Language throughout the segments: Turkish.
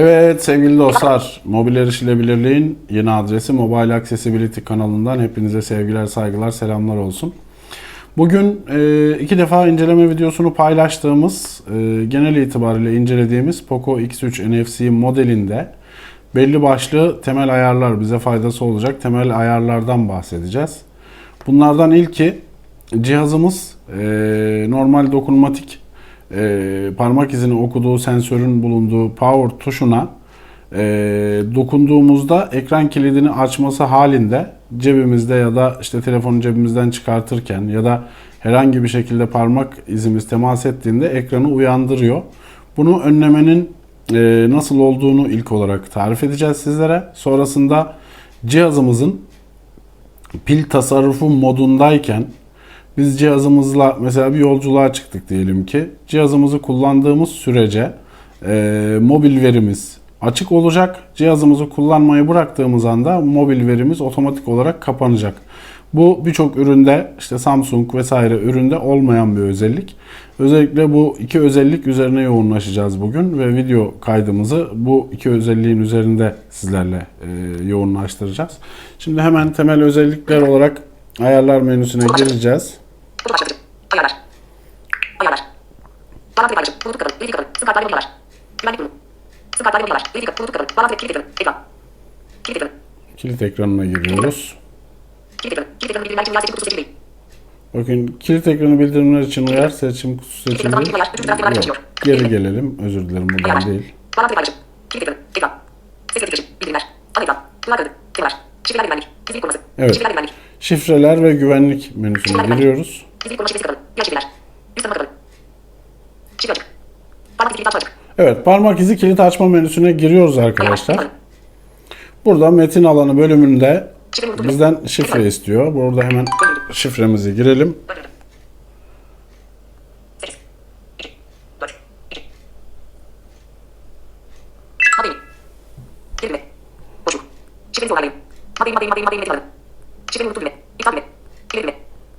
Evet sevgili dostlar, mobil erişilebilirliğin yeni adresi Mobile Accessibility kanalından hepinize sevgiler, saygılar, selamlar olsun. Bugün e, iki defa inceleme videosunu paylaştığımız, e, genel itibariyle incelediğimiz Poco X3 NFC modelinde belli başlı temel ayarlar bize faydası olacak temel ayarlardan bahsedeceğiz. Bunlardan ilki cihazımız e, normal dokunmatik e, parmak izini okuduğu sensörün bulunduğu power tuşuna e, dokunduğumuzda ekran kilidini açması halinde cebimizde ya da işte telefonu cebimizden çıkartırken ya da herhangi bir şekilde parmak izimiz temas ettiğinde ekranı uyandırıyor. Bunu önlemenin e, nasıl olduğunu ilk olarak tarif edeceğiz sizlere. Sonrasında cihazımızın pil tasarrufu modundayken biz cihazımızla mesela bir yolculuğa çıktık diyelim ki cihazımızı kullandığımız sürece e, mobil verimiz açık olacak. Cihazımızı kullanmayı bıraktığımız anda mobil verimiz otomatik olarak kapanacak. Bu birçok üründe işte Samsung vesaire üründe olmayan bir özellik. Özellikle bu iki özellik üzerine yoğunlaşacağız bugün ve video kaydımızı bu iki özelliğin üzerinde sizlerle e, yoğunlaştıracağız. Şimdi hemen temel özellikler olarak ayarlar menüsüne gireceğiz. Kutu başlatıcı. Ayarlar. Ayarlar. Bağlantı paylaşım. Bluetooth kapalı. Wifi kapalı. Sim kartlar ve videolar. Güvenlik durumu. Sim kartlar ve videolar. Wifi kapalı. Bluetooth kapalı. Bağlantı kilit ekranı. Ekran. Kilit ekranı. Kilit ekranına giriyoruz. Kilit ekranı. Kilit ekranı bildirimler için uyar seçim kutusu değil. Bakın kilit ekranı bildirimler için uyar seçim kutusu taraf Yok. Geri gelelim. Özür dilerim buradan Ayarlar. değil. Bağlantı paylaşım. Kilit ekranı. Ekran. Ses etkileşim. Bildirimler. Ana ekran. Duvar kağıdı. Temalar. Şifreler ve güvenlik. Gizlilik koruması. Evet. Şifreler ve güvenlik. Şifreler ve güvenlik menüsüne giriyoruz. Gizlilik koruma şifresi kapalı. Diğer şifreler. Yüz tanıma kapalı. Şifre açık. Parmak izi kilit açık. Evet parmak izi kilit açma menüsüne giriyoruz arkadaşlar. Burada metin alanı bölümünde bizden şifre istiyor. Burada hemen şifremizi girelim.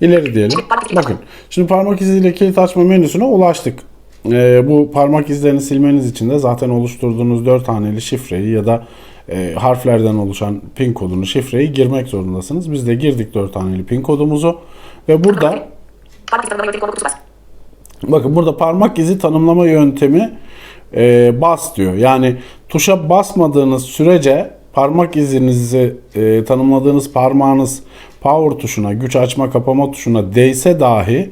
İleri diyelim. Bakın şimdi parmak iziyle kilit açma menüsüne ulaştık. Ee, bu parmak izlerini silmeniz için de zaten oluşturduğunuz 4 haneli şifreyi ya da e, harflerden oluşan pin kodunu, şifreyi girmek zorundasınız. Biz de girdik 4 haneli pin kodumuzu ve burada. Bakın burada parmak izi tanımlama yöntemi e, bas diyor. Yani tuşa basmadığınız sürece parmak izinizi e, tanımladığınız parmağınız power tuşuna, güç açma kapama tuşuna değse dahi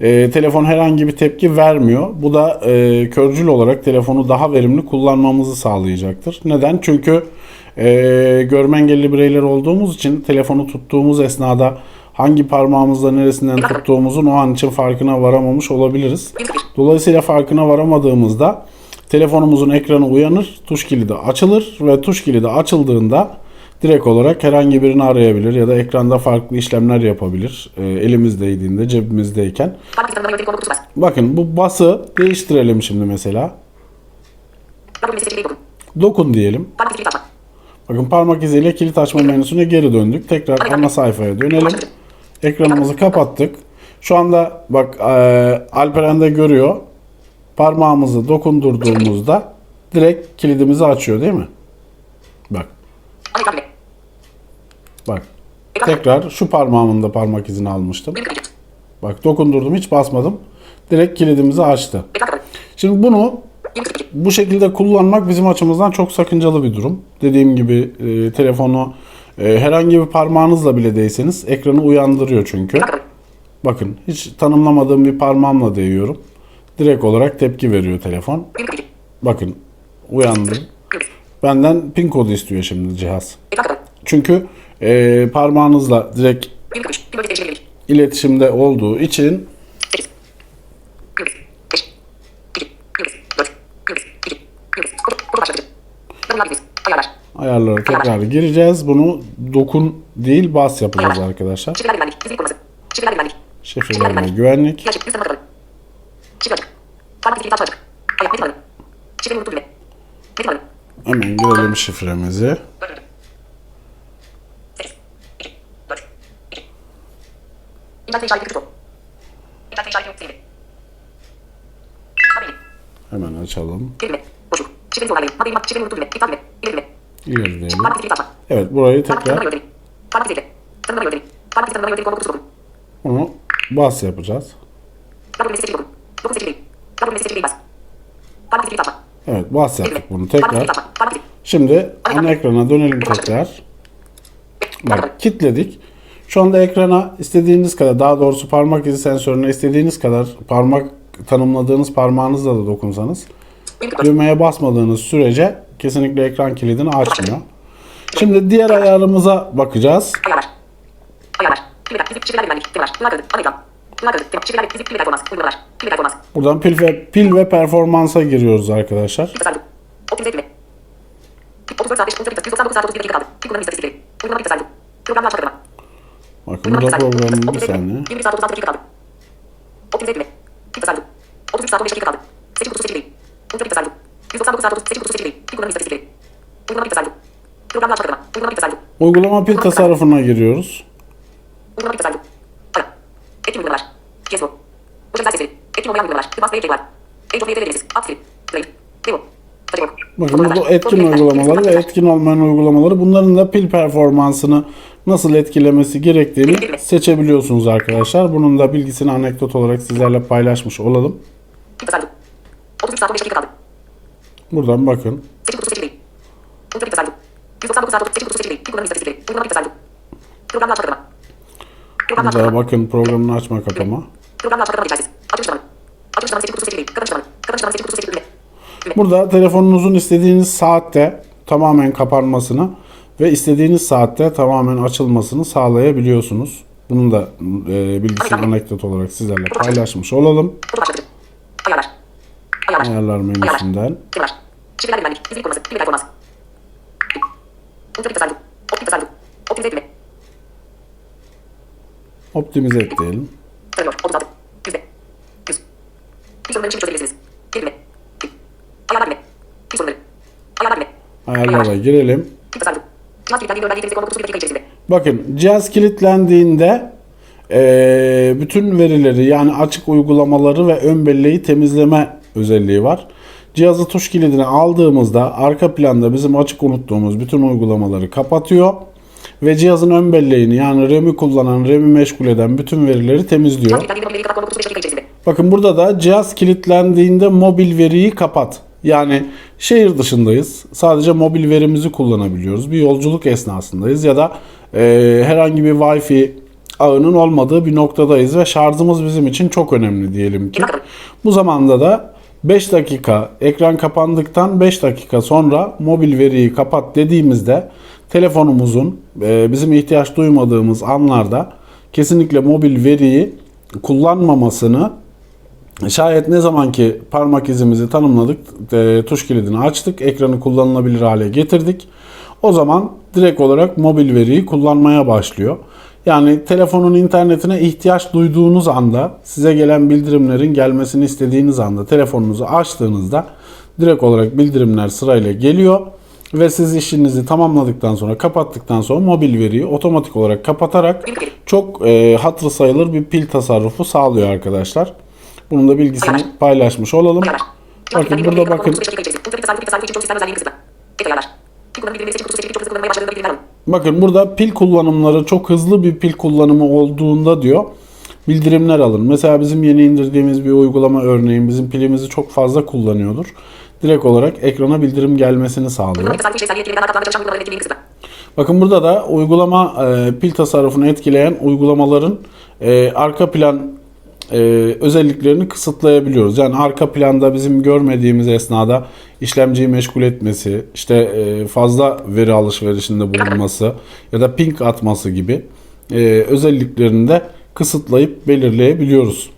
e, telefon herhangi bir tepki vermiyor. Bu da e, körcül olarak telefonu daha verimli kullanmamızı sağlayacaktır. Neden? Çünkü e, görme engelli bireyler olduğumuz için telefonu tuttuğumuz esnada hangi parmağımızla neresinden tuttuğumuzun o an için farkına varamamış olabiliriz. Dolayısıyla farkına varamadığımızda telefonumuzun ekranı uyanır, tuş kilidi açılır ve tuş kilidi açıldığında direkt olarak herhangi birini arayabilir ya da ekranda farklı işlemler yapabilir. E, elimizdeydiğinde, cebimizdeyken. Bakın bu bası değiştirelim şimdi mesela. Dokun. Diyelim. Bakın parmak iziyle kilit açma menüsüne geri döndük. Tekrar ana sayfaya dönelim. Ekranımızı kapattık. Şu anda bak e, Alperen de görüyor. Parmağımızı dokundurduğumuzda direkt kilidimizi açıyor değil mi? Bak. Bak. Tekrar şu parmağımın da parmak izini almıştım. Bak dokundurdum hiç basmadım. Direkt kilidimizi açtı. Şimdi bunu 20 bu şekilde kullanmak bizim açımızdan çok sakıncalı bir durum. Dediğim gibi e, telefonu e, herhangi bir parmağınızla bile değseniz ekranı uyandırıyor çünkü. Bakın hiç tanımlamadığım bir parmağımla değiyorum. Direkt olarak tepki veriyor telefon. Bakın uyandı. Benden pin kodu istiyor şimdi cihaz. Çünkü e, parmağınızla direkt iletişimde olduğu için 8. Kırmızı. 5. 2. Kırmızı. 4. Kırmızı. 2. Kırmızı. Kutu, kutu başlatıcı. Durumlar bilgisi. Ayarlar. ayarlara tekrar gireceğiz. Bunu dokun değil bas yapacağız arkadaşlar. Şifreler güvenlik. Gizlilik koruması. Şifreler güvenlik. Parmak izi kilit açma açık. Ayak metin alanı. Şifreni unuttum bile. Metin alanı. Hemen girelim şifremizi. Bölündü. 8. 2. 4. 2. İnternet işareti küçük ol. İnternet işareti yok. Sildi. Haberim. Hemen açalım. Kilidi açma. Evet burayı tekrar tanımlama yöntemi. Parmak izi ekle. Tanımlama yöntemi. Parmak izi tanımlama yöntemi konu kutusu dokun. bunu bas yapacağız. W mesaj seçili dokun. Dokun seçili değil. W mesaj seçili değil bas. Parmak izi kilidi düğme. bunu tekrar. Şimdi ana ekrana dönelim tekrar. Bak kilitledik. Şu anda ekrana istediğiniz kadar daha doğrusu parmak izi sensörüne istediğiniz kadar parmak tanımladığınız parmağınızla da dokunsanız düğmeye basmadığınız sürece kesinlikle ekran kilidini açmıyor. Şimdi diğer ayarımıza bakacağız. Ayarlar. Ayarlar. Pil Buradan pil ve pil ve performansa giriyoruz arkadaşlar. Pil tasarrufu. Optimize etme. Pil 34 saat 5 199 saat 31 dakika kaldı. Pil kullanım istatistikleri. Uygulama pil tasarrufu. Programla açma kırma. Bakın burada programın bir saniye. 21 saat 36 dakika kaldı. Optimize etme. Pil tasarrufu. 33 saat 15 dakika kaldı. Seçim kutusu seçili. Uygulama pil tasarrufu. 199 saat 30 seçim kutusu seçili. Pil kullanım istatistikleri. Uygulama pil tasarrufu. Programla açma kırma. Uygulama pil tasarrufu. Uygulama pil tasarrufuna giriyoruz. Uygulama pil tasarrufu. Etkin uygulamalar. Sesleri. Etkin olmayan uygulamalar. Tıbas ve var. Age of Later Delisiz. Upstream. Demo. Seçenek. Bakın burada etkin uygulamaları ve etkin olmayan uygulamaları bunların da pil performansını nasıl etkilemesi gerektiğini seçebiliyorsunuz arkadaşlar. Bunun da bilgisini anekdot olarak sizlerle paylaşmış olalım. Pil tasarrufu. 33 saat 15 dakika kaldı. Buradan bakın. Seçim kutusu seçili. Uygulama pil tasarrufu. 199 saat 30 seçim kutusu seçili. Pil kullanım istatistikleri. Uygulama pil tasarrufu. Programla açma kırma. Programla açma Burada bakın programını açma kapama. Programla kırma geçersiz. Açılış zamanı. Açılış zamanı seçim kutusu seçili. Kapanış zamanı. Kapanış zamanı seçim kutusu. Düğme. Burada telefonunuzun istediğiniz saatte tamamen kapanmasını ve istediğiniz saatte tamamen açılmasını sağlayabiliyorsunuz. Bunun da e, bilgisini anekdot olarak sizlerle paylaşmış olalım. Ayarlar. Ayarlar. Ayarlar menüsünden. Temalar. Şifreler güvenlik. Fizik koruması. Ve performans. Optik. Optimize etme. Optimize et diyelim. Tanıyor. 36. Yüzde. Yüz. Pil sorunları için çözebilirsiniz. Geri düğme. Pil. Ayarlar düğme. Pil sorunları. Ayarlar düğme. Ayarlara girelim. Pil tasarrufu. Cihaz kilitlendiğinde öğrendiği temizlik konu kutusu bir dakika içerisinde. Bakın cihaz kilitlendiğinde eee, bütün verileri yani açık uygulamaları ve ön belleği temizleme özelliği var. Cihazı tuş kilidine aldığımızda arka planda bizim açık unuttuğumuz bütün uygulamaları kapatıyor ve cihazın ön belleğini yani RAM'i kullanan, RAM'i meşgul eden bütün verileri temizliyor. Bakın burada da cihaz kilitlendiğinde mobil veriyi kapat. Yani şehir dışındayız. Sadece mobil verimizi kullanabiliyoruz. Bir yolculuk esnasındayız ya da e, herhangi bir Wi-Fi ağının olmadığı bir noktadayız ve şarjımız bizim için çok önemli diyelim ki. Bu zamanda da 5 dakika ekran kapandıktan 5 dakika sonra mobil veriyi kapat dediğimizde telefonumuzun e, bizim ihtiyaç duymadığımız anlarda kesinlikle mobil veriyi kullanmamasını Şayet ne zaman ki parmak izimizi tanımladık, e, tuş kilidini açtık, ekranı kullanılabilir hale getirdik. O zaman direkt olarak mobil veriyi kullanmaya başlıyor. Yani telefonun internetine ihtiyaç duyduğunuz anda, size gelen bildirimlerin gelmesini istediğiniz anda telefonunuzu açtığınızda direkt olarak bildirimler sırayla geliyor ve siz işinizi tamamladıktan sonra kapattıktan sonra mobil veriyi otomatik olarak kapatarak çok e, hatırı sayılır bir pil tasarrufu sağlıyor arkadaşlar. Bunun da bilgisini paylaşmış olalım. Bakın burada bakın. Bakın burada pil kullanımları çok hızlı bir pil kullanımı olduğunda diyor bildirimler alın. Mesela bizim yeni indirdiğimiz bir uygulama örneğin bizim pilimizi çok fazla kullanıyordur. Direkt olarak ekrana bildirim gelmesini sağlıyor. Bakın burada da uygulama e, pil tasarrufunu etkileyen uygulamaların e, arka plan e, özelliklerini kısıtlayabiliyoruz. Yani arka planda bizim görmediğimiz esnada işlemciyi meşgul etmesi, işte e, fazla veri alışverişinde bulunması ya da ping atması gibi e, özelliklerini de kısıtlayıp belirleyebiliyoruz.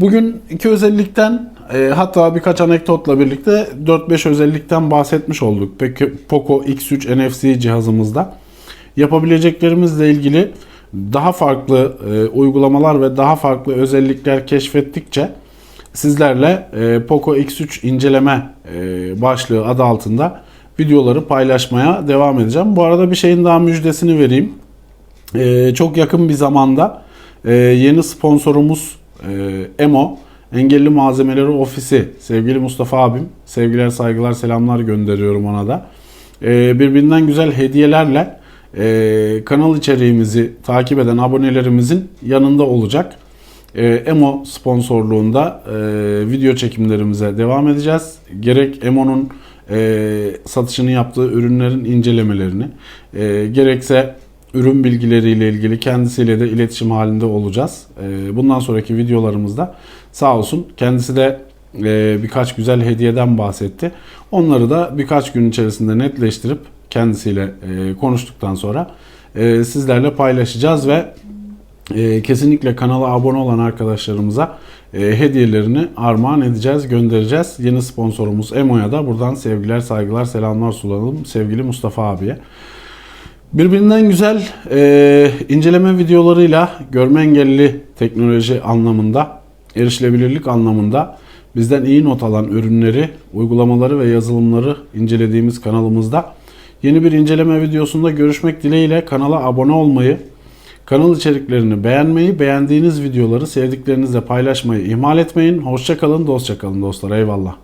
Bugün iki özellikten e, hatta birkaç anekdotla birlikte 4-5 özellikten bahsetmiş olduk. Peki Poco X3 NFC cihazımızda yapabileceklerimizle ilgili daha farklı e, uygulamalar ve daha farklı özellikler keşfettikçe sizlerle e, Poco X3 inceleme e, başlığı adı altında videoları paylaşmaya devam edeceğim. Bu arada bir şeyin daha müjdesini vereyim. Ee, çok yakın bir zamanda e, yeni sponsorumuz e, Emo Engelli Malzemeleri Ofisi sevgili Mustafa abim. Sevgiler, saygılar, selamlar gönderiyorum ona da. Ee, birbirinden güzel hediyelerle e, kanal içeriğimizi takip eden abonelerimizin yanında olacak. E, Emo sponsorluğunda e, video çekimlerimize devam edeceğiz. Gerek Emo'nun e, satışını yaptığı ürünlerin incelemelerini, e, gerekse ürün bilgileriyle ilgili kendisiyle de iletişim halinde olacağız. E, bundan sonraki videolarımızda sağ olsun kendisi de e, birkaç güzel hediyeden bahsetti. Onları da birkaç gün içerisinde netleştirip kendisiyle e, konuştuktan sonra e, sizlerle paylaşacağız ve e, kesinlikle kanala abone olan arkadaşlarımıza e, hediyelerini armağan edeceğiz, göndereceğiz. Yeni sponsorumuz Emo'ya da buradan sevgiler, saygılar, selamlar sunalım sevgili Mustafa abiye. Birbirinden güzel e, inceleme videolarıyla görme engelli teknoloji anlamında, erişilebilirlik anlamında bizden iyi not alan ürünleri, uygulamaları ve yazılımları incelediğimiz kanalımızda yeni bir inceleme videosunda görüşmek dileğiyle kanala abone olmayı, kanal içeriklerini beğenmeyi, beğendiğiniz videoları sevdiklerinizle paylaşmayı ihmal etmeyin. Hoşçakalın, dostça kalın dostlar. Eyvallah.